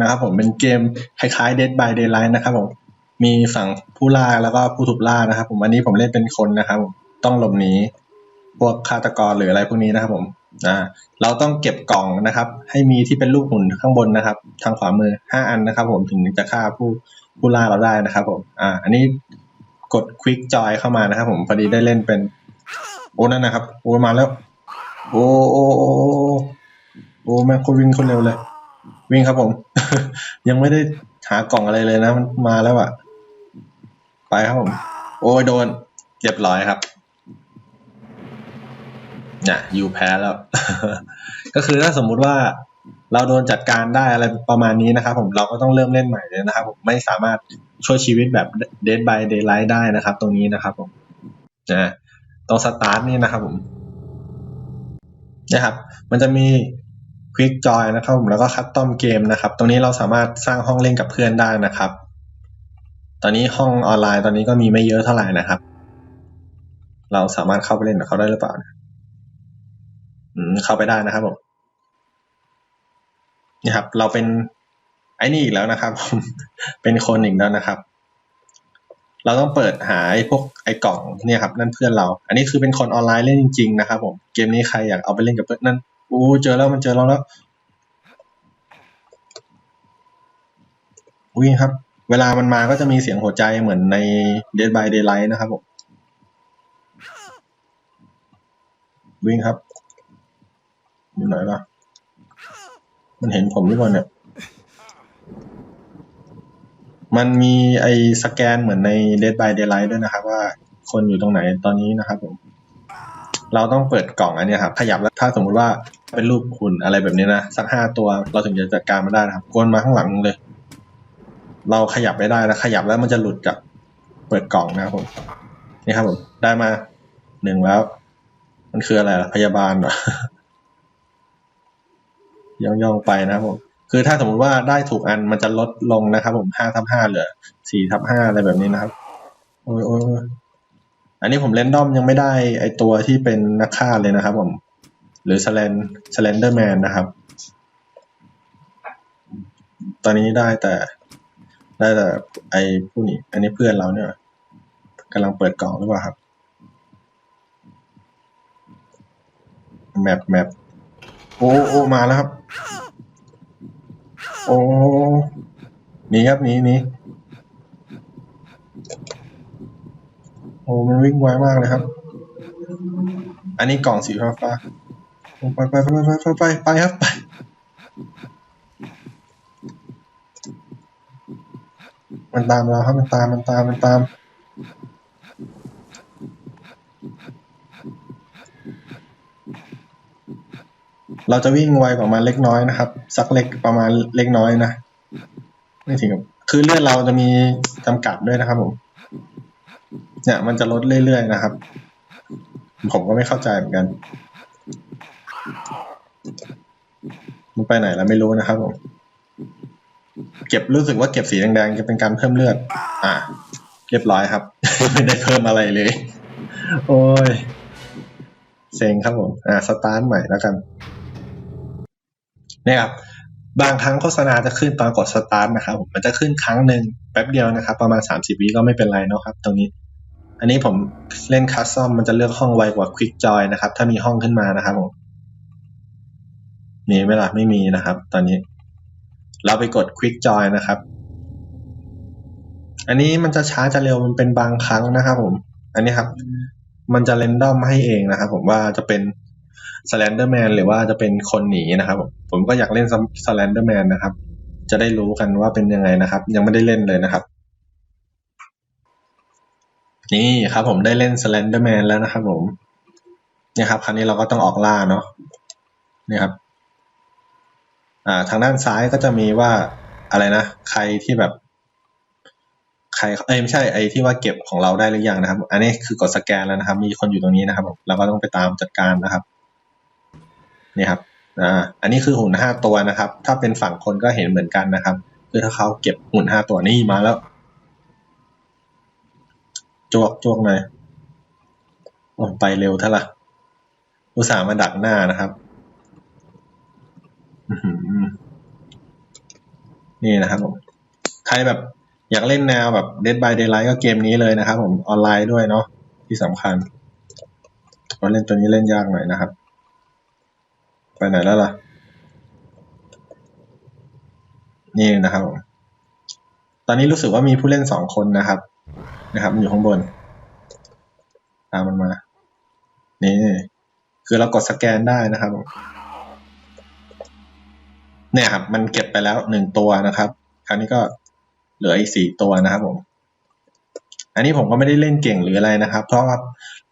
นะครับผมเป็นเกมคล้ายๆ Dead by Daylight นะครับผมมีฝั่งผู้ล่าแล้วก็ผู้ถูกล่านะครับ ผมอันนี้ผมเล่นเป็นคนนะครับผมต้องหลบหนีพวกฆาตกรหรืออะไรพวกนี้นะครับผมอ่าเราต้องเก็บกล่องนะครับ ให้มีที่เป็นรูปหุ่นข้างบนนะครับ ทางขวามือห้าอันนะครับ ผมถึงจะฆ่าผู้ผู้ล่าเราได้นะครับ ผมอ่า อันนี้กด Quick Joy เข้ามานะครับ ผมพอดีได้เล่นเป็นโอ้นั่นนะครับโอ้มาแล้ว โอ้โอ้โอ้โอ้โอ้แม่งคนวิ่งคนเร็วเลย วิ่งครับผม ยังไม่ได้หากล่องอะไรเลยนะ มันมาแล้วอะไปครับผม โอ้ยโดนเรียบร้อยครับเนี่ยยูแพ้แล้ว ก็คือถ้าสมมุติว่าเราโดนจัดการได้อะไรประมาณนี้นะครับผมเราก็ต้องเริ่มเล่นใหม่เลยนะครับผมไม่สามารถช่วยชีวิตแบบ Dead by Daylight ได้นะครับ ตรงนี้นะครับผมนะตรงสตาร์ทนี่นะครับผมนะครับ มันจะมี Quick Joy นะครับผมแล้วก็ Custom Game นะครับ ตรงนี้เราสามารถสร้างห้องเล่นกับเพื่อนได้นะครับ ตอนนี้ห้องออนไลน์ตอนนี้ก็มีไม่เยอะเท่าไหร่นะครับ เราสามารถเข้าไปเล่นกับเขาได้หรือเปล่าอืมเข้าไปได้นะครับผมนี่ครับ เราเป็นไอ้นี่อีกแล้วนะครับผมเป็นคนอีกแล้วนะครับ เราต้องเปิดหาไอ้พวกไอ้กล่องเนี่ยครับ นั่นเพื่อนเรา อันนี้คือเป็นคนออนไลน์เล่นจริง ๆ นะครับ ผมเกมนี้ใครอยากเอาไปเล่นกับเพื่อนนั่น อู้เจอแล้วมันเจอเราแล้ววิ่งครับ เวลามันมาก็จะมีเสียงหัวใจเหมือนใน Dead by Daylight นะครับผมวิ่งครับอยู่ไหนล่ะ มันเห็นผมหรือเปล่าเนี่ย มันมีไอ้สแกนเหมือนใน Dead by Daylight ด้วยนะครับ ว่าคนอยู่ตรงไหนตอนนี้นะครับผม เราต้องเปิดกล่องอันนี้ครับ ขยับแล้วถ้าสมมุติว่า เป็นรูปหุ่นอะไรแบบนี้นะสักห้าตัวเราถึงจะจัดการมันได้นะครับกวนมาข้างหลังเลย เราขยับไม่ได้นะขยับแล้วมันจะหลุดจากเปิดกล่องนะครับผมนี่ครับผมได้มาหนึ่งแล้ว มันคืออะไรล่ะพยาบาลเหรอย่องย่องๆไปนะครับผมคือถ้าสมมติว่าได้ถูกอันมันจะลดลงนะครับ ผมห้าทับห้าเหลือสี่ทับห้าอะไรแบบนี้นะครับโอ้ยโอ้ยอันนี้ผมเล่นด้อมยังไม่ได้ไอตัวที่เป็นนักฆ่าเลยนะครับ ผม หรือสแลนสแลนเดอร์แมนนะครับ ตอนนี้ได้แต่ได้แต่ไอผู้นี้ อันนี้เพื่อนเราเนี่ยกำลังเปิดกล่องหรือเปล่าครับ แมปแมปโอ้โอ้มาแล้วครับ โอ้หนีครับหนีหนีโอ้มันวิ่งไวมากเลยครับ อันนี้กล่องสีฟ้าฟ้า ไปไปไปไปไปไปไปครับไปมันตามเราครับมันตามมันตามมันตามเราจะวิ่งไวประมาณเล็กน้อยนะครับ สักเล็กประมาณเล็กน้อยนะไม่ถึงกับคือเลือดเราจะมีจำกัดด้วยนะครับผมเนี่ยมันจะลดเรื่อยๆนะครับ ผมก็ไม่เข้าใจเหมือนกัน มันไปไหนแล้วไม่รู้นะครับผมเก็บรู้สึกว่าเก็บสีแดงๆจะเป็นการเพิ่มเลือด อ่าเรียบร้อยครับ ไม่ได้เพิ่มอะไรเลย โอ้ยเซ็งครับผม อ่าสตาร์ทใหม่แล้วกันเนี่ยครับบางครั้งโฆษณาจะขึ้นตอนกดสตาร์ทนะครับผมมันจะขึ้นครั้งหนึ่งแป๊บเดียวนะครับ ประมาณสามสิบวิก็ไม่เป็นไรเนาะครับ ตรงนี้ อันนี้ผมเล่นคัสซอมมันจะเลือกห้องไวกว่า Quick Joy นะครับ ถ้ามีห้องขึ้นมานะครับผม มีไหมล่ะไม่มีนะครับ ตอนนี้ เราไปกด Quick Joy นะครับ อันนี้มันจะช้าจะเร็วมันเป็นบางครั้งนะครับ ผม อันนี้ครับ มันจะเรนดอมให้เองนะครับ ผมว่าจะเป็น Slenderman หรือว่าจะเป็นคนหนีนะครับ ผมผมก็อยากเล่น Slenderman นนะครับ จะได้รู้กันว่าเป็นยังไงนะครับ ยังไม่ได้เล่นเลยนะครับ นี่ครับ ผมได้เล่น Slenderman แล้วนะครับ ผมเนี่ยครับ คราวนี้เราก็ต้องออกล่าเนาะเนี่ยครับ อ่าทางด้านซ้ายก็จะมีว่าอะไรนะ ใครที่แบบ ใครเอ้ไม่ใช่ไอ้ที่ว่าเก็บของเราได้หรือยังนะครับ อันนี้คือกดสแกนแล้วนะครับ มีคนอยู่ตรงนี้นะครับเราก็ต้องไปตามจัดการนะครับนี่ครับอ่าอันนี้คือหุ่นห้าตัวนะครับ ถ้าเป็นฝั่งคนก็เห็นเหมือนกันนะครับ คือถ้าเขาเก็บหุ่นห้าตัวนี่มาแล้วจวกจวกหน่อยไปเร็วเท่าละอุตส่าห์มาดักหน้านะครับ อื้อหือ นี่นะครับผมใครแบบอยากเล่นแนวแบบ Dead by Daylight ก็เกมนี้เลยนะครับ ผมออนไลน์ด้วยเนาะที่สำคัญเราเล่นตัวนี้เล่นยากหน่อยนะครับ ไปไหนแล้วล่ะ นี่นะครับผมตอนนี้รู้สึกว่ามีผู้เล่นสองคนนะครับ นะครับ มันอยู่ข้างบนตามมันมา นี่ คือเรากดสแกนได้นะครับผม เนี่ยครับ มันเก็บไปแล้วหนึ่งตัวนะครับ คราวนี้ก็เหลืออีกสี่ตัวนะครับผม อันนี้ผมก็ไม่ได้เล่นเก่งหรืออะไรนะครับ เพราะว่า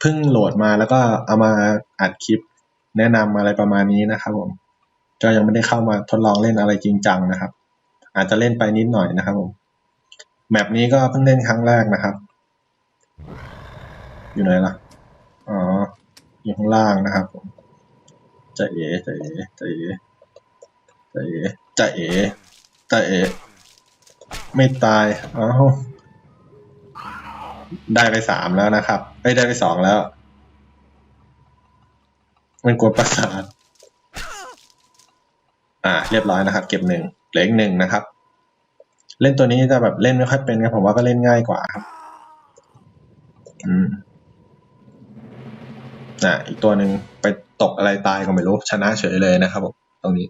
เพิ่งโหลดมาแล้วก็เอามาอัดคลิปแนะนำอะไรประมาณนี้นะครับ ผม ก็ยังไม่ได้เข้ามาทดลองเล่นอะไรจริงจังนะครับ อาจจะเล่นไปนิดหน่อยนะครับ ผม แมปนี้ก็เพิ่งเล่นครั้งแรกนะครับ อยู่ไหนล่ะ อ๋อ อยู่ข้างล่างนะครับผมจะเอ๋จะเอ๋จะเอ๋จ เอ๋จะเอ๋จะเอ๋ไม่ตายอ้าวได้ไปสามแล้วนะครับเอ้ได้ไปสองแล้ว มันกดประสาทอ่า เรียบร้อยนะครับ เก็บหนึ่งเหลืออีกหนึ่งนะครับ เล่นตัวนี้จะแบบเล่นไม่ค่อยเป็นครับผมว่าก็เล่นง่ายกว่าครับ อืมอะอีกตัวหนึ่งไปตกอะไรตายก็ไม่รู้ชนะเฉยเลยนะครับผมตรงนี้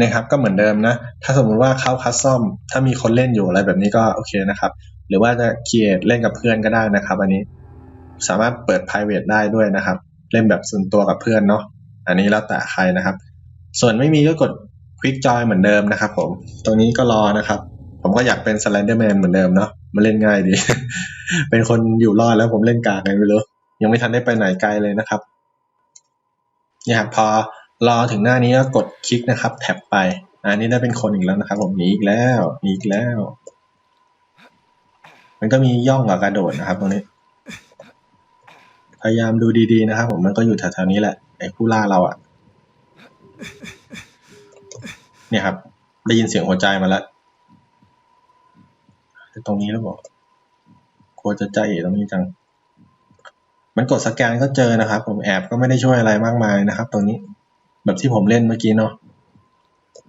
นะครับก็เหมือนเดิมนะ ถ้าสมมุติว่าเข้าคัสซอมถ้ามีคนเล่นอยู่อะไรแบบนี้ก็โอเคนะครับ หรือว่าจะเคียเล่นกับเพื่อนก็ได้นะครับ อันนี้สามารถเปิด private ได้ด้วยนะครับ เล่นแบบส่วนตัวกับเพื่อนเนาะอันนี้แล้วแต่ใครนะครับ ส่วนไม่มีก็กด Quick Joy เหมือนเดิมนะครับผมตรงนี้ก็รอนะครับ ผมก็อยากเป็น Slenderman เหมือนเดิมเนาะมาเล่นง่ายดี เป็นคนอยู่รอดแล้วผมเล่นกากไงไม่รู้ยังไม่ทันได้ไปไหนไกลเลยนะครับเนี่ยครับพอ รอถึงหน้านี้ก็กดคลิกนะครับ แท็บไปอันนี้ได้เป็นคนอีกแล้วนะครับ ผมหนีอีกแล้วหนีอีกแล้ว มันก็มีย่องกับกระโดดนะครับตรงนี้ พยายามดูดีๆนะครับ ผมมันก็อยู่แถวๆนี้แหละไอ้ผู้ล่าเราอะเนี่ยครับ ได้ยินเสียงหัวใจมาแล้วตรงนี้แล้วบอกกลัวจะใจเอตรงนี้จัง มันกดสแกนก็เจอนะครับ ผมแอบก็ไม่ได้ช่วยอะไรมากมายนะครับ ตรงนี้ แบบที่ผมเล่นเมื่อกี้เนาะ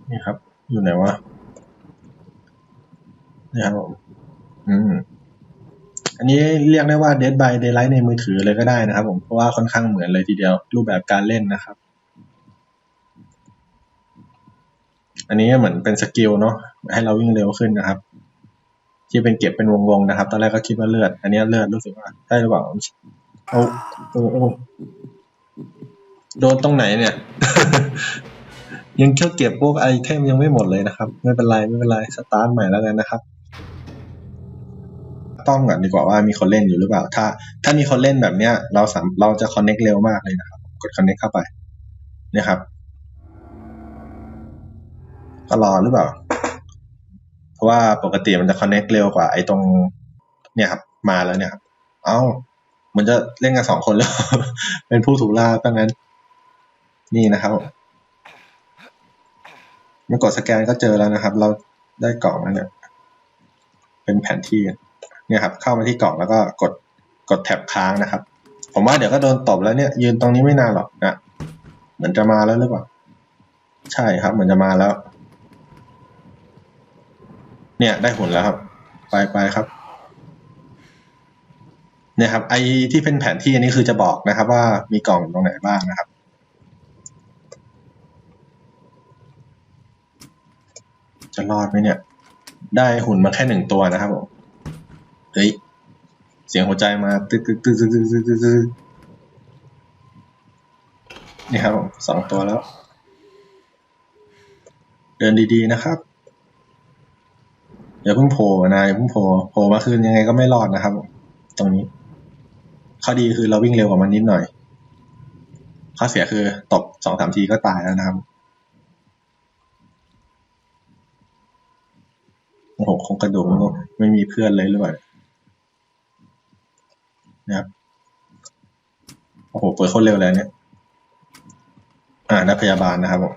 นี่ครับ อยู่ไหนวะนี่ครับผมอืมอันนี้เรียกได้ว่า Dead by Daylight ในมือถือเลยก็ได้นะครับผมเพราะว่าค่อนข้างเหมือนเลยทีเดียว รูปแบบการเล่นนะครับ อันนี้เหมือนเป็นสกิลเนาะให้เราวิ่งเร็วขึ้นนะครับ ที่เป็นเก็บเป็นวงๆนะครับ ตอนแรกก็คิดว่าเลือด อันนี้เลือดรู้สึกว่าใช่หรือเปล่าอาโอ้โอ้ โดนตรงไหนเนี่ย ยังแค่เก็บพวกไอเทมยังไม่หมดเลยนะครับ ไม่เป็นไรไม่เป็นไรสตาร์ทใหม่แล้วกันนะครับ ต้องก่อนดีกว่าว่ามีคนเล่นอยู่หรือเปล่า ถ้า ถ้ามีคนเล่นแบบเนี้ย เราสามเราจะคอนเน็กเร็วมากเลยนะครับ กดคอนเน็กเข้าไปเนี่ยครับก็รอหรือเปล่า เพราะว่าปกติมันจะคอนเน็กเร็วกว่าไอ้ตรง เนี่ยครับ มาแล้วเนี่ยครับ เอ้ามันจะเล่นกันสองคนแล้ว เป็นผู้ถูกล่าตั้งนั้น นี่นะครับมันกดสแกนก็เจอแล้วนะครับ เราได้กล่องแล้วเนี่ย เป็นแผนที่เนี่ยครับ เข้ามาที่กล่องแล้วก็กดกดแท็บค้างนะครับ ผมว่าเดี๋ยวก็โดนตบแล้วเนี่ย ยืนตรงนี้ไม่นานหรอกนะเหมือนจะมาแล้วหรือเปล่าใช่ครับ เหมือนจะมาแล้ว เนี่ยได้หุ่นแล้วครับ ไปไปครับเนี่ยครับไอที่เป็นแผนที่อันนี้คือจะบอกนะครับ ว่ามีกล่องตรงไหนบ้างนะครับ จะรอดไหมเนี่ย ได้หุ่นมาแค่หนึ่งตัวนะครับผมเฮ้ยเสียงหัวใจมาตึ๊กตึ๊กตึ๊กตึ๊กตึ๊กตึ๊กตึ๊กนี่ครับผมสองตัวแล้ว เดินดีๆนะครับอย่าเพิ่งโผล่นะอย่าเพิ่งโผล่โผล่มาคืนยังไงก็ไม่รอดนะครับ ตรงนี้ข้อดีคือเราวิ่งเร็วกว่ามันนิดหน่อยข้อเสียคือตกสองสามทีก็ตายแล้วนะครับ โอ้โหคงกระดูกไม่มีเพื่อนเลยหรือเปล่านะครับโอ้โหเปิดโคตรเร็วเลยเนี่ย อ่านักพยาบาลนะครับผม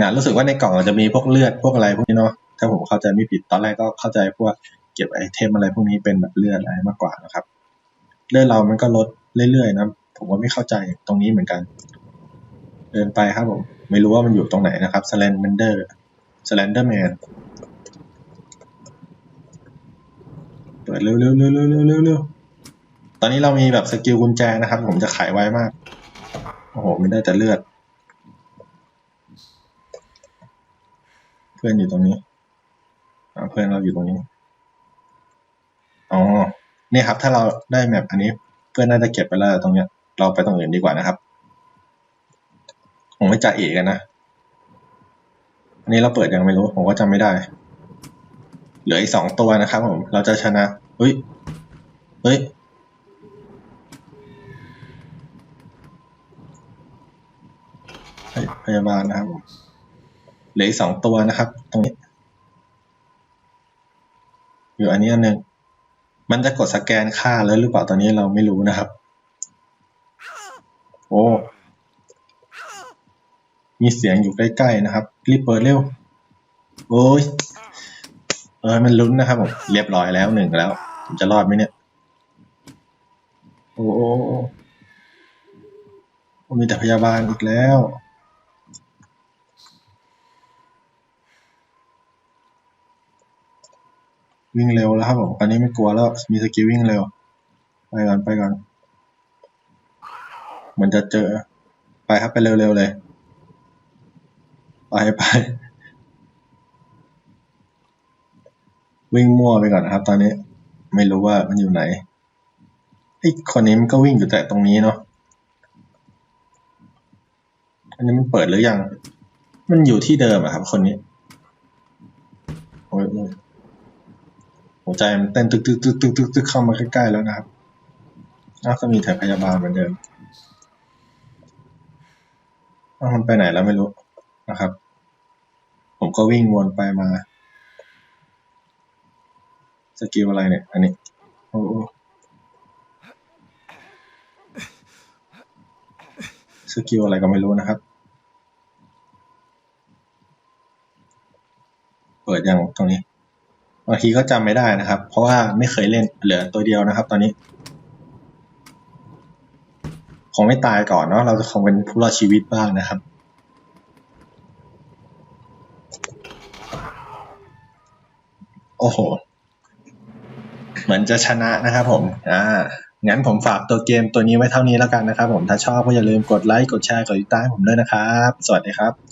งานรู้สึกว่าในกล่องอาจจะมีพวกเลือดพวกอะไรพวกนี้เนาะถ้าผมเข้าใจไม่ผิดตอนแรกก็เข้าใจพวกเก็บไอเทมอะไรพวกนี้เป็นแบบเลือดอะไรมากกว่านะครับ เลือดเรามันก็ลดเรื่อยๆนะผมว่าไม่เข้าใจตรงนี้เหมือนกัน เดินไปครับผม ไม่รู้ว่ามันอยู่ตรงไหนนะครับ Slender Slenderman เปิด เร็วเร็วเร็วเร็วเร็วเร็วเร็วตอนนี้เรามีแบบสกิลกุญแจนะครับ ผมจะไขไวมาก โอ้โหไม่ได้แต่เลือด เพื่อนอยู่ตรงนี้เพื่อนเราอยู่ตรงนี้อ๋อนี่ครับ ถ้าเราได้แมปอันนี้ เพื่อนน่าจะเก็บไปแล้วตรงเนี้ย เราไปตรงอื่นดีกว่านะครับผมไม่จ่าเอกกันนะ อันนี้เราเปิดยังไม่รู้ ผมก็จำไม่ได้ เหลืออีกสองตัวนะครับผม เราจะชนะ เฮ้ย เฮ้ย พยาบาลนะครับผม เหลืออีกสองตัวนะครับ ตรงนี้ อยู่อันนี้อันหนึ่งมันจะกดสแกนค่าแล้วหรือเปล่าตอนนี้เราไม่รู้นะครับ โอ้ มีเสียงอยู่ใกล้ๆนะครับ รีบเปิดเร็ว โอ้ยเออมันลุ้นนะครับผม เรียบร้อยแล้วหนึ่งแล้ว ผมจะรอดไหมเนี่ย โอ้โอ้มีแต่พยาบาลอีกแล้ว วิ่งเร็วแล้วครับผมตอนนี้ไม่กลัวแล้ว มีสกิลวิ่งเร็ว ไปก่อนไปก่อนเหมือนจะเจอ ไปครับไปเร็วๆเลย ไปไปวิ่งมั่วไปก่อนนะครับ ตอนนี้ ไม่รู้ว่ามันอยู่ไหนไอ้คนนี้มันก็วิ่งอยู่แต่ตรงนี้เนาะอันนี้มันเปิดหรือยัง มันอยู่ที่เดิมอะครับ คนนี้โอ้ยหัวใจมันเต้นตึกตึกตึกตึกตึกตึกเข้ามาใกล้ๆแล้วนะครับอ้าวก็มีแต่พยาบาลเหมือนเดิมอ้าวมันไปไหนแล้วไม่รู้นะครับ ผมก็วิ่งวนไปมา สกิลอะไรเนี่ย อันนี้ โอ้โอสกิลอะไรก็ไม่รู้นะครับ เปิดยังตรงนี้ บางทีก็จำไม่ได้นะครับ เพราะว่าไม่เคยเล่น เหลือตัวเดียวนะครับ ตอนนี้คงไม่ตายก่อนเนาะ เราจะคงเป็นผู้รอดชีวิตบ้างนะครับ โห เหมือนจะชนะนะครับผม อ่า งั้นผมฝากตัวเกมตัวนี้ไว้เท่านี้แล้วกันนะครับผม ถ้าชอบก็อย่าลืมกดไลค์ กดแชร์ กดติดตามผมด้วยนะครับ สวัสดีครับ